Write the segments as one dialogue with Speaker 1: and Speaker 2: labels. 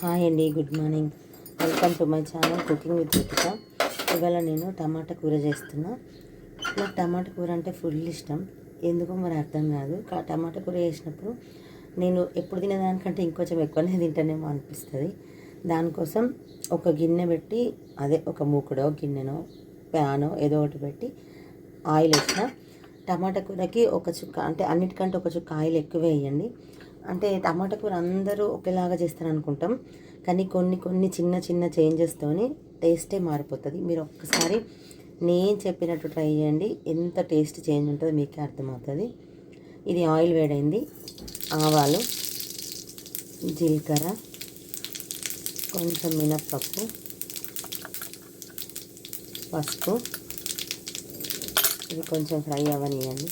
Speaker 1: Hi అండి good morning. Welcome to my channel cooking with Ritika ఇవాళ నేను టమాటా కూర చేస్తున్నా. నాకు టమాటా కూర అంటే ఫుల్ ఇష్టం. ఎందుకో మరి అర్థం కాదు. టమాటా కూర చేసినప్పుడు నేను ఎప్పుడు తినేదానికంటే ఇంకొంచెం ఎక్కువనే తింటానేమో అనిపిస్తుంది. దానికోసం ఒక గిన్నె పెట్టి అదే ఒక మూకుడో గిన్నెనో ప్యానో ఏదో ఒకటి పెట్టి ఆయిల్ వేసిన. టమాటా కూరకి ఒక చుక్క అంటే అన్నిటికంటే ఒక చుక్క ఆయిల్ ఎక్కువ వేయండి. అంటే టమాటా కూర అందరూ ఒకేలాగా చేస్తారు అనుకుంటాం కానీ కొన్ని కొన్ని చిన్న చిన్న చేంజెస్తోని టేస్టే మారిపోతుంది. మీరు ఒక్కసారి నేను చెప్పినట్టు ట్రై చేయండి. ఎంత టేస్ట్ చేంజ్ ఉంటుందో మీకే అర్థమవుతుంది. ఇది ఆయిల్ వేడైంది. ఆవాలు జీలకర్ర కొంచెం మినప్పప్పు పసుపు. ఇది కొంచెం ఫ్రై అవ్వనియండి.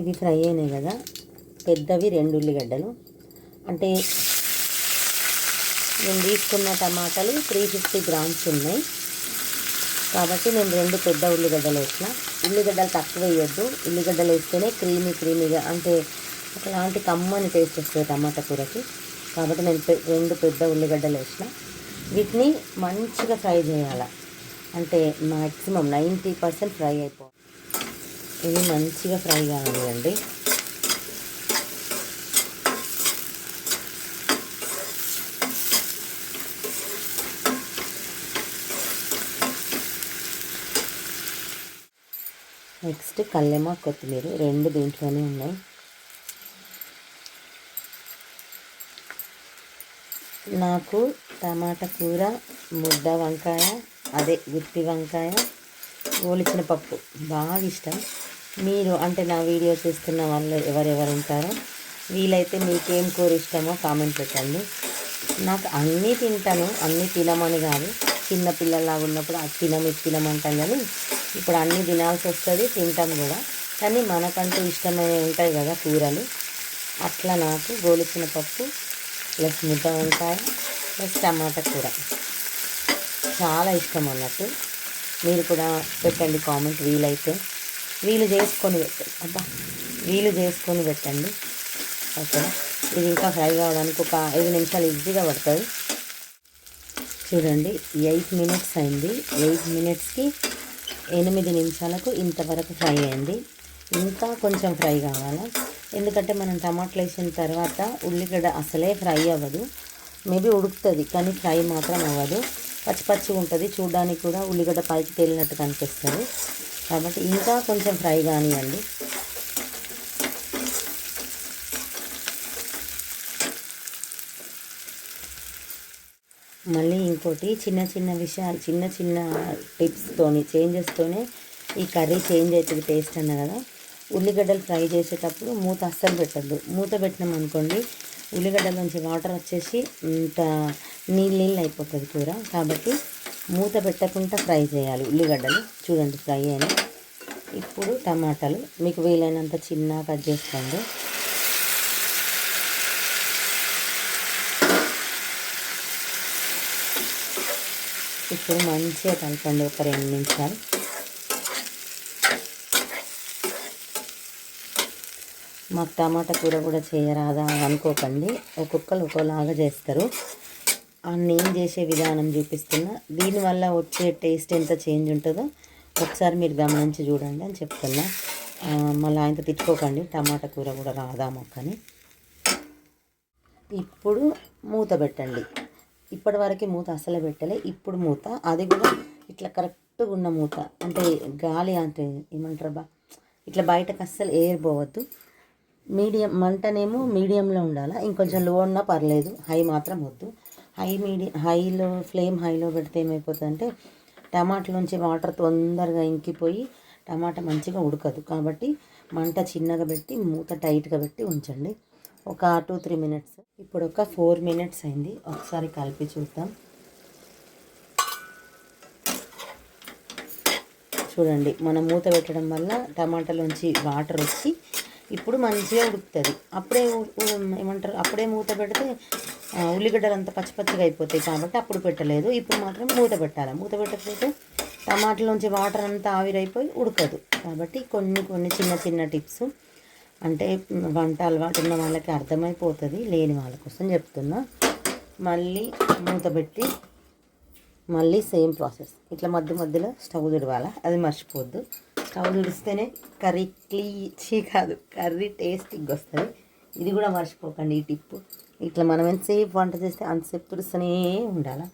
Speaker 1: ఇది ఫ్రై అయినాయి కదా. పెద్దవి రెండు ఉల్లిగడ్డలు. అంటే నేను తీసుకున్న టమాటాలు త్రీ ఫిఫ్టీ గ్రామ్స్ ఉన్నాయి. కాబట్టి నేను రెండు పెద్ద ఉల్లిగడ్డలు వేసిన. ఉల్లిగడ్డలు తక్కువ వేయొద్దు. ఉల్లిగడ్డలు వేస్తేనే క్రీమీ క్రీమీగా అంటే ఒకలాంటి కమ్మని టేస్ట్ వస్తుంది టమాటా కూరకి. కాబట్టి నేను రెండు పెద్ద ఉల్లిగడ్డలు వేసిన. వీటిని మంచిగా ఫ్రై చేయాలి. అంటే మ్యాక్సిమం నైంటీ పర్సెంట్ ఫ్రై అయిపో ఇవి మంచిగా ఫ్రై కావాలండి నెక్స్ట్ కల్లెమ కొత్తిమీర రెండు దీంట్లోనే ఉన్నాయి. నాకు టమాటా కూర ముద్ద వంకాయ అదే గుత్తి వంకాయ ఓలిచిన పప్పు బాగా ఇష్టం. మీరు అంటే నా వీడియో చూస్తున్న వాళ్ళు ఎవరెవరు ఉంటారో వీలైతే మీకేం కూర ఇష్టమో కామెంట్ పెట్టండి. నాకు అన్నీ తింటాను అన్నీ తినమని కాదు చిన్నపిల్లల్లాగా ఉన్నప్పుడు అది తినం ఇది తినమంటాం కానీ ఇప్పుడు అన్నీ తినాల్సి వస్తుంది తింటాం కూడా. కానీ మనకంటూ ఇష్టమైనవి ఉంటాయి కదా కూరలు. అట్లా నాకు గోలిచిన పప్పు ప్లస్ ముద్ద వంకాయ ప్లస్ టమాటా కూర. చాలా ఇష్టం అన్నట్టు. మీరు కూడా పెట్టండి కామెంట్ వీలైతే. వీలు చేసుకొని పెట్టండి. అబ్బా వీలు చేసుకొని పెట్టండి. ఓకే. ఇది ఇంకా ఫ్రై కావడానికి ఒక ఐదు నిమిషాలు ఈజీగా పడుతుంది. చూడండి ఎయిట్ మినిట్స్ అయింది. ఎయిట్ మినిట్స్కి ఎనిమిది నిమిషాలకు ఇంతవరకు ఫ్రై అయింది. ఇంకా కొంచెం ఫ్రై కావాలి? ఎందుకంటే మనం టమాటాలు వేసిన తర్వాత ఉల్లిగడ్డ అసలే ఫ్రై అవ్వదు. మేబీ ఉడుకుతుంది కానీ ఫ్రై మాత్రం అవ్వదు. పచ్చి పచ్చి ఉంటుంది చూడడానికి కూడా ఉల్లిగడ్డ పైకి తేలినట్టు కనిపిస్తుంది. కాబట్టి ఇంకా కొంచెం ఫ్రై కానివ్వండి. మళ్ళీ ఇంకోటి చిన్న చిన్న విషయాలు చిన్న చిన్న టిప్స్తోని చేంజెస్తోనే ఈ కర్రీ చేంజ్ అవుతుంది టేస్ట్ అన్న కదా. ఉల్లిగడ్డలు ఫ్రై చేసేటప్పుడు మూత అస్సలు పెట్టద్దు. మూత పెట్టినాం అనుకోండి ఉల్లిగడ్డల నుంచి వాటర్ వచ్చేసి ఇంత నీళ్ళు నీళ్ళు అయిపోతుంది కూర. కాబట్టి మూత పెట్టకుండా ఫ్రై చేయాలి ఉల్లిగడ్డలు. చూడండి ఫ్రై అయినా ఇప్పుడు టమాటాలు మీకు వీలైనంత చిన్న కట్ చేసుకోండి. ఇప్పుడు మంచిగా కలపండి ఒక రెండు నిమిషాలు. మాకు టమాటా కూర కూడా చేయరాదా అని అనుకోకండి. ఒక్కొక్కరు ఒక్కోలాగా చేస్తారు. ఆ నేను చేసే విధానం చూపిస్తున్నా. దీనివల్ల వచ్చే టేస్ట్ ఎంత చేంజ్ ఉంటుందో ఒకసారి మీరు గమనించి చూడండి అని చెప్తున్నా. మళ్ళీ ఆయనతో తిట్టుకోకండి టమాటా కూర కూడా రాదా మొక్కని ఇప్పుడు మూత పెట్టండి. ఇప్పటి వరకు మూత అసలు పెట్టలే. ఇప్పుడు మూత అది కూడా ఇట్లా కరెక్ట్గా ఉన్న మూత. అంటే గాలి అంటే ఏమంటారు బా ఇట్లా బయటకు అస్సలు ఎయిర్ పోవద్దు. మీడియం మంటనేమో మీడియంలో ఉండాలి? ఇంకొంచెం లో ఉన్నా పర్లేదు. హై మాత్రం వద్దు. హై మీడియం హైలో ఫ్లేమ్ హైలో పెడితే ఏమైపోతుందంటే టమాటాలోంచి వాటర్ తొందరగా ఇంకిపోయి టమాటా మంచిగా ఉడకదు. కాబట్టి మంట చిన్నగా పెట్టి మూత టైట్గా పెట్టి ఉంచండి. ఒక టూ త్రీ మినిట్స్. ఇప్పుడు ఒక ఫోర్ మినిట్స్ అయింది. ఒకసారి కలిపి చూద్దాం. చూడండి మనం మూత పెట్టడం వల్ల టమాటాలోంచి వాటర్ వచ్చి ఇప్పుడు మంచిగా ఉడుకుతుంది. అప్పుడే ఏమంటారు? అప్పుడే మూత పెడితే ఉల్లిగడ్డలు అంతా పచ్చి పచ్చిగా అయిపోతాయి కాబట్టి అప్పుడు పెట్టలేదు. ఇప్పుడు మాత్రం మూత పెట్టాలి. మూత పెట్టకపోతే టమాటాలోంచి వాటర్ అంతా ఆవిరైపోయి ఉడకదు. కాబట్టి కొన్ని కొన్ని చిన్న చిన్న టిప్స్. అంటే వంట అలవాటు ఉన్న వాళ్ళకి అర్థమైపోతుంది లేని వాళ్ళ కోసం చెప్తున్నా. మళ్ళీ మూత పెట్టి మళ్ళీ సేమ్ ప్రాసెస్. ఇట్లా మధ్య మధ్యలో స్టవ్ తుడవాల? అది మర్చిపోద్దు స్టవ్ తుడిస్తేనే కర్రీ క్లీచీ కాదు కర్రీ టేస్టీగా వస్తుంది ఇది కూడా మర్చిపోకండి ఈ టిప్పు ఇట్లా మనం ఎంతసేపు వంట చేస్తే అంతసేపు తుడుస్తూనే ఉండాలి?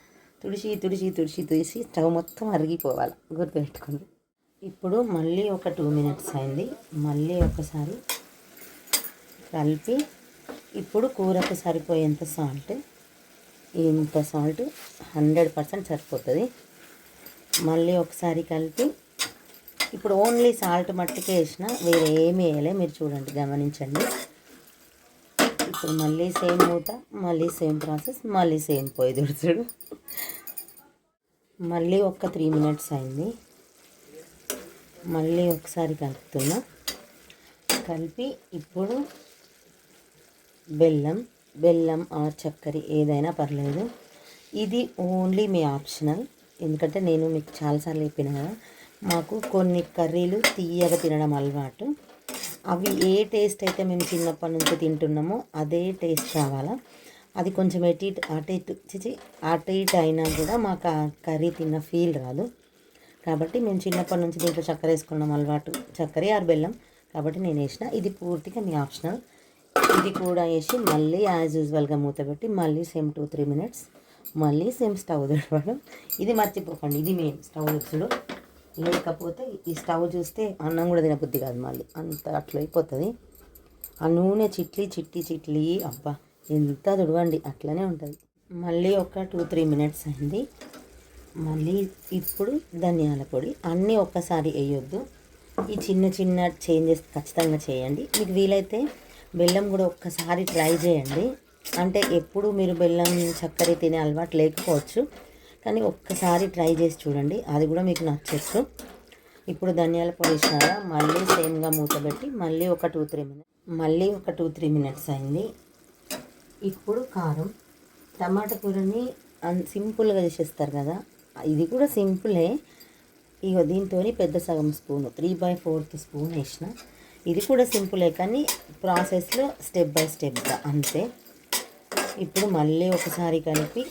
Speaker 1: తుడిచి తుడిచి తుడిచి తుడిచి స్టవ్ మొత్తం అరిగిపోవాలి? గుర్తుపెట్టుకోండి. ఇప్పుడు మళ్ళీ ఒక టూ మినిట్స్ అయింది. మళ్ళీ ఒకసారి కలిపి ఇప్పుడు కూరకు సరిపోయేంత సాల్ట్ ఇంత సాల్ట్ హండ్రెడ్ పర్సెంట్ సరిపోతుంది. మళ్ళీ ఒకసారి కలిపి ఇప్పుడు ఓన్లీ సాల్ట్ మట్టికే వేసిన వేరే ఏమి వేయలే మీరు చూడండి గమనించండి. ఇప్పుడు మళ్ళీ సేమ్ మూత మళ్ళీ సేమ్ ప్రాసెస్ మళ్ళీ సేమ్ పోయి దుడుచుడు. మళ్ళీ ఒక త్రీ మినిట్స్ అయింది. మళ్ళీ ఒకసారి కలుపుతున్నా. కలిపి ఇప్పుడు బెల్లం బెల్లం ఆర్ చక్కెర ఏదైనా పర్లేదు. ఇది ఓన్లీ మీ ఆప్షనల్. ఎందుకంటే నేను మీకు చాలాసార్లు చెప్పిన కదా మాకు కొన్ని కర్రీలు తీయగా తినడం అలవాటు. అవి ఏ టేస్ట్ అయితే మేము చిన్నప్పటి నుంచి తింటున్నామో అదే టేస్ట్ రావాలా. అది కొంచెం ఎటు ఇటు అటు ఇటు చిచి అటు ఇటు అయినా కూడా మాకు ఆ కర్రీ తిన్న ఫీల్ రాదు. కాబట్టి మేము చిన్నప్పటి నుంచి దీంట్లో చక్కెర వేసుకున్నాం అలవాటు. చక్కెర ఆరు బెల్లం. కాబట్టి నేను వేసిన. ఇది పూర్తిగా మీ ఆప్షనల్. ఇది కూడా వేసి మళ్ళీ యాజ్ యూజువల్గా మూత పెట్టి మళ్ళీ సేమ్ టూ త్రీ మినిట్స్ మళ్ళీ సేమ్ స్టవ్ తెడవడం. ఇది మర్చిపోకండి. ఇది మెయిన్ స్టవ్ తెచ్చుడు లేకపోతే ఈ స్టవ్ చూస్తే అన్నం కూడా తినబుద్ధి కాదు మళ్ళీ. అంత అట్లా అయిపోతుంది. ఆ నూనె చిట్లి చిట్టి చిట్లి. అబ్బా ఎంత తుడవండి. అట్లనే ఉంటుంది. మళ్ళీ ఒక టూ త్రీ మినిట్స్ అయింది. మళ్ళీ ఇప్పుడు ధనియాల పొడి. అన్నీ ఒక్కసారి వేయొద్దు. ఈ చిన్న చిన్న చేంజెస్ ఖచ్చితంగా చేయండి. మీకు వీలైతే బెల్లం కూడా ఒక్కసారి ట్రై చేయండి. అంటే ఎప్పుడు మీరు బెల్లం చక్కెర తినే అలవాటు లేకపోవచ్చు. కానీ ఒక్కసారి ట్రై చేసి చూడండి. అది కూడా మీకు నచ్చచ్చు. ఇప్పుడు ధనియాల పొడి వేసినారా? మళ్ళీ సేమ్గా మూతబెట్టి మళ్ళీ ఒక టూ త్రీ మినిట్స్ మళ్ళీ ఒక టూ త్రీ మినిట్స్ అయింది. ఇప్పుడు కారం. టమాటా కూరని అన్ సింపుల్గా చేసేస్తారు కదా. ఇది కూడా సింపులే. ఇగో దీంతో పెద్ద సగం spoon three by fourth spoon వేసిన. ఇది కూడా సింపులే కానీ ప్రాసెస్లో స్టెప్ బై స్టెప్గా అంతే. ఇప్పుడు మళ్ళీ ఒకసారి కలిపి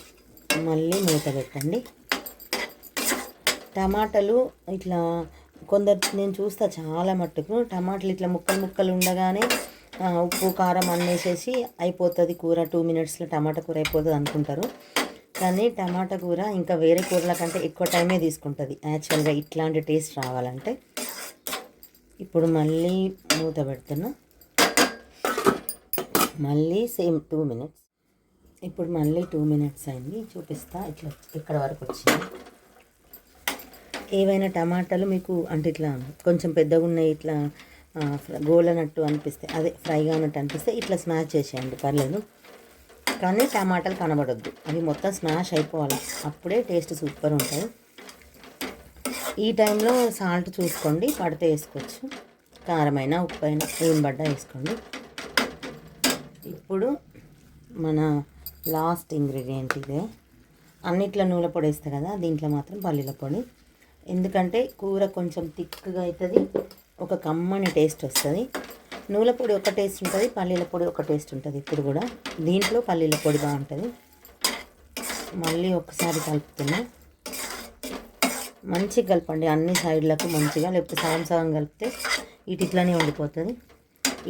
Speaker 1: మళ్ళీ మూత పెట్టండి. టమాటాలు ఇట్లా కొందరు నేను చూస్తా చాలా మట్టుకు టమాటాలు ఇట్లా ముక్కలు ముక్కలు ఉండగానే ఉప్పు కారం అన్నేసేసి అయిపోతుంది కూర టూ మినిట్స్లో టమాటా కూర అయిపోతుంది అనుకుంటారు. కానీ టమాటా కూర ఇంకా వేరే కూరల కంటే ఎక్కువ టైమే తీసుకుంటుంది యాక్చువల్గా ఇట్లాంటి టేస్ట్ రావాలంటే. ఇప్పుడు మళ్ళీ మూత పెడుతున్నా మళ్ళీ సేమ్ టూ మినిట్స్. ఇప్పుడు మళ్ళీ టూ మినిట్స్ అయింది. చూపిస్తా ఇట్లా ఇక్కడ వరకు వచ్చింది. ఏవైనా టమాటాలు మీకు అంటే ఇట్లా కొంచెం పెద్దగా ఉన్నాయి ఇట్లా గోలనట్టు అనిపిస్తే అదే ఫ్రైగా ఉన్నట్టు అనిపిస్తే ఇట్లా స్మాష్ చేసేయండి పర్లేదు. కానీ టమాటాలు కనబడొద్దు. అవి మొత్తం స్మాష్ అయిపోవాలి. అప్పుడే టేస్ట్ సూపర్ ఉంటుంది. ఈ టైంలో సాల్ట్ చూసుకోండి పడితే వేసుకోవచ్చు. కారమైన ఉప్పు అయినా ఏం పడ్డా వేసుకోండి. ఇప్పుడు మన లాస్ట్ ఇంగ్రీడియంట్ ఇదే. అన్నిట్లో నూనె పొడి వేస్తా కదా దీంట్లో మాత్రం పల్లీల పొడి. ఎందుకంటే కూర కొంచెం థిక్గా అవుతుంది ఒక కమ్మని టేస్ట్ వస్తుంది. నూనె పొడి ఒక టేస్ట్ ఉంటుంది పల్లీల పొడి ఒక టేస్ట్ ఉంటుంది ఇప్పుడు కూడా. దీంట్లో పల్లీల పొడి బాగుంటుంది. మళ్ళీ ఒకసారి కలుపుతున్నాను మంచిగా కలపండి అన్ని సైడ్లకు మంచిగా లేకపోతే సగం సగం కలిపితే ఇటు ఇట్లానే ఉండిపోతుంది.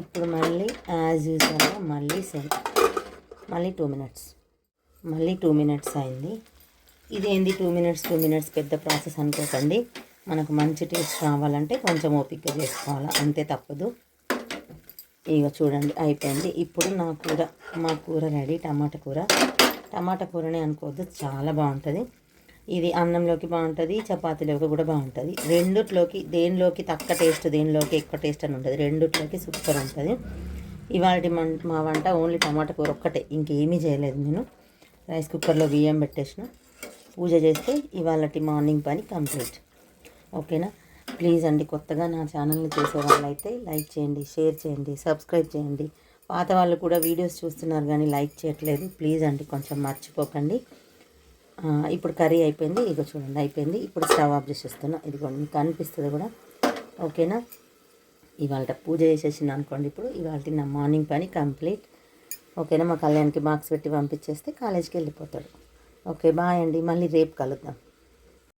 Speaker 1: ఇప్పుడు మళ్ళీ యాజ్ యూజువల్గా మళ్ళీ సేమ్ మళ్ళీ టూ మినిట్స్ మళ్ళీ టూ మినిట్స్ అయింది. ఇదేంది టూ మినిట్స్ టూ మినిట్స్ పెద్ద ప్రాసెస్ అనుకోకండి. మనకు మంచి టేస్ట్ రావాలంటే కొంచెం ఓపిక చేసుకోవాలి అంతే తప్పదు. ఇక చూడండి అయిపోయింది. ఇప్పుడు నా కూర మా కూర రెడీ టమాటా కూర. టమాటా కూరనే అనుకోవద్దు చాలా బాగుంటుంది. ఇది అన్నంలోకి బాగుంటుంది చపాతీలోకి కూడా బాగుంటుంది. రెండిట్లోకి దేనిలోకి తక్కువ టేస్ట్ దేనిలోకి ఎక్కువ టేస్ట్ అని ఉంటుంది. రెండిట్లోకి సూపర్ ఉంటుంది. ఇవాళ మా వంట ఓన్లీ టమాటా కూర ఒక్కటే ఇంకేమీ చేయలేదు నేను. రైస్ కుక్కర్లో బియ్యం పెట్టేసిన. పూజ చేస్తే ఇవాళటి మార్నింగ్ పని కంప్లీట్ ఓకేనా ప్లీజ్ అండి కొత్తగా నా ఛానల్ని చూసే వాళ్ళైతే లైక్ చేయండి షేర్ చేయండి సబ్స్క్రైబ్ చేయండి. పాత వాళ్ళు కూడా వీడియోస్ చూస్తున్నారు కానీ లైక్ చేయట్లేదు. ప్లీజ్ అండి కొంచెం మర్చిపోకండి. ఇప్పుడు కర్రీ అయిపోయింది. ఇక చూడండి అయిపోయింది. ఇప్పుడు స్టవ్ ఆఫ్ చేసేస్తున్నా. ఇదిగోండి మీకు అనిపిస్తుంది కూడా. ఓకేనా? ఇవాళ పూజ చేసేసింది అనుకోండి ఇప్పుడు. ఇవాళ నా మార్నింగ్ పని కంప్లీట్. ఓకేనా? మా కళ్యాణ్కి బాక్స్ పెట్టి పంపించేస్తే కాలేజీకి వెళ్ళిపోతాడు. ఓకే బాయ్ అండి. మళ్ళీ రేపు కలుద్దాం.